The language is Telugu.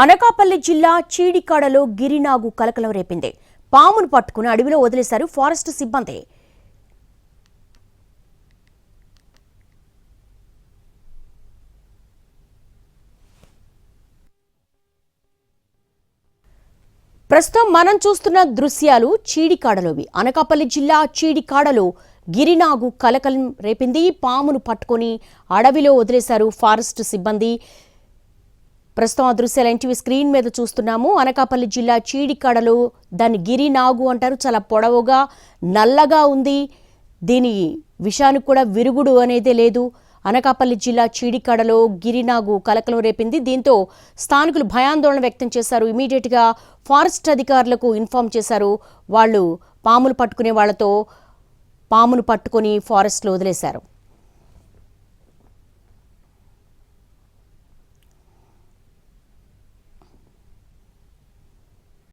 అనకాపల్లి జిల్లా చీడికాడలో గిరినాగు కలకలం రేపింది. పామును పట్టుకుని అడవిలో వదిలేశారు ఫారెస్ట్ సిబ్బంది. ప్రస్తుతం మనం చూస్తున్న దృశ్యాలు చీడికాడలోవి. అనకాపల్లి జిల్లా చీడికాడలో గిరినాగు కలకలం రేపింది. పామును పట్టుకొని అడవిలో వదిలేశారు ఫారెస్ట్ సిబ్బంది. ప్రస్తుతం ఆ దృశ్యాలు ఎన్టీవీ స్క్రీన్ మీద చూస్తున్నాము. అనకాపల్లి జిల్లా చీడికడలు దాన్ని గిరినాగు అంటారు. చాలా పొడవుగా నల్లగా ఉంది. దీని విషానికి కూడా విరుగుడు అనేదే లేదు. అనకాపల్లి జిల్లా చీడికాడలో గిరినాగు కలకలం రేపింది. దీంతో స్థానికులు భయాందోళన వ్యక్తం చేశారు. ఇమీడియట్గా ఫారెస్ట్ అధికారులకు ఇన్ఫార్మ్ చేశారు. వాళ్ళు పాములు పట్టుకునే వాళ్ళతో పామును పట్టుకొని ఫారెస్ట్లో వదిలేశారు.